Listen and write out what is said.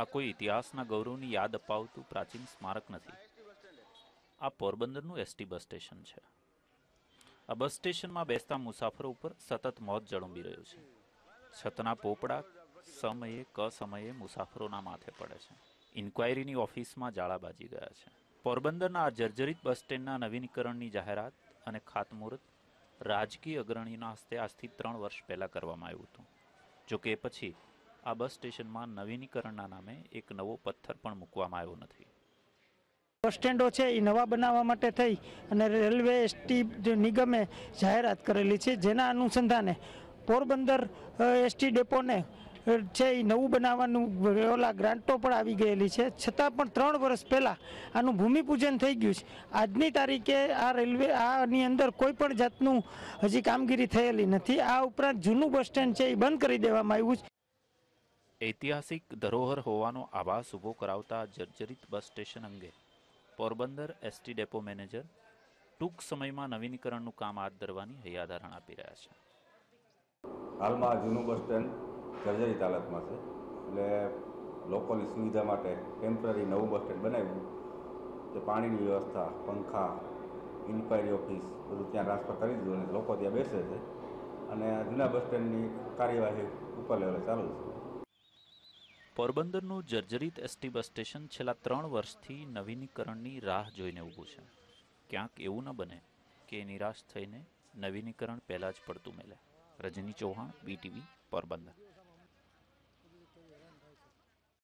આ કોઈ ઇતિહાસના ગૌરવની યાદ અપાવતું પ્રાચીન સ્મારક નથી. આ પોરબંદરનું એસટી બસ સ્ટેશન છે. આ બસ સ્ટેશનમાં બેસતા મુસાફરો ઉપર સતત મોત જળંબી રહ્યું છે. છતના પોપડા સમયે ક સમયે મુસાફરોના માથે પડે છે. ઇન્ક્વાયરીની ઓફિસમાં જાળા બાજી ગયા છે. પોરબંદરના આ જર્જરિત બસ સ્ટેન્ડના નવીનીકરણની જાહેરાત અને ખાતમુહૂર્ત રાજકીય અગ્રણીના હસ્તે આજથી ત્રણ વર્ષ પહેલાં કરવામાં આવ્યું હતું. જો કે એ પછી આ બસ સ્ટેશનમાં નવીનીકરણના નામે એક નવો પથ્થર પણ મૂકવામાં આવ્યો નથી. બસ સ્ટેન્ડો છે, એ નવા બનાવવા માટે થઈ અને રેલવે એસટી નિગમે જાહેરાત કરેલી છે, જેના અનુસંધાને પોરબંદર એસટી ડેપોને છે, એ નવું બનાવવાનું ઓલા ગ્રાન્ટો પણ આવી ગયેલી છે. છતાં પણ ત્રણ વર્ષ પહેલાં આનું ભૂમિપૂજન થઈ ગયું છે. આજની તારીખે આ રેલવે, આની અંદર કોઈ પણ જાતનું હજી કામગીરી થયેલી નથી. આ ઉપરાંત જૂનું બસ સ્ટેન્ડ છે, એ બંધ કરી દેવામાં આવ્યું છે. ઐતિહાસિક ધરોહર હોવાનો આભાસ ઊભો કરાવતા જર્જરિત બસ સ્ટેશન અંગે પોરબંદર એસટી ડેપો મેનેજર ટૂંક સમયમાં નવીનીકરણનું કામ હાથ ધરવાની હૈયાધારણ આપી રહ્યા છે. હાલમાં જૂનું બસ સ્ટેન્ડ જર્જરિત હાલતમાં છે. એટલે લોકોની સુવિધા માટે ટેમ્પરરી નવું બસ સ્ટેન્ડ બનાવ્યું. તે પાણીની વ્યવસ્થા, પંખા ઇન્કવાયરી ઓફિસ બધું ત્યાં ટ્રાન્સફર કરી દીધું અને લોકો ત્યાં બેસે છે. અને જૂના બસ સ્ટેન્ડની કાર્યવાહી ઉપર લેવલે ચાલુ છે. પોરબંદરનું જર્જરિત એસટી બસ સ્ટેશન છેલ્લા ત્રણ વર્ષથી નવીનીકરણની રાહ જોઈને ઊભું છે. ક્યાંક એવું ન બને કે નિરાશ થઈને નવીનીકરણ પહેલાં જ પડતું મેલે. રજની ચૌહાણ બીટીવી પોરબંદર.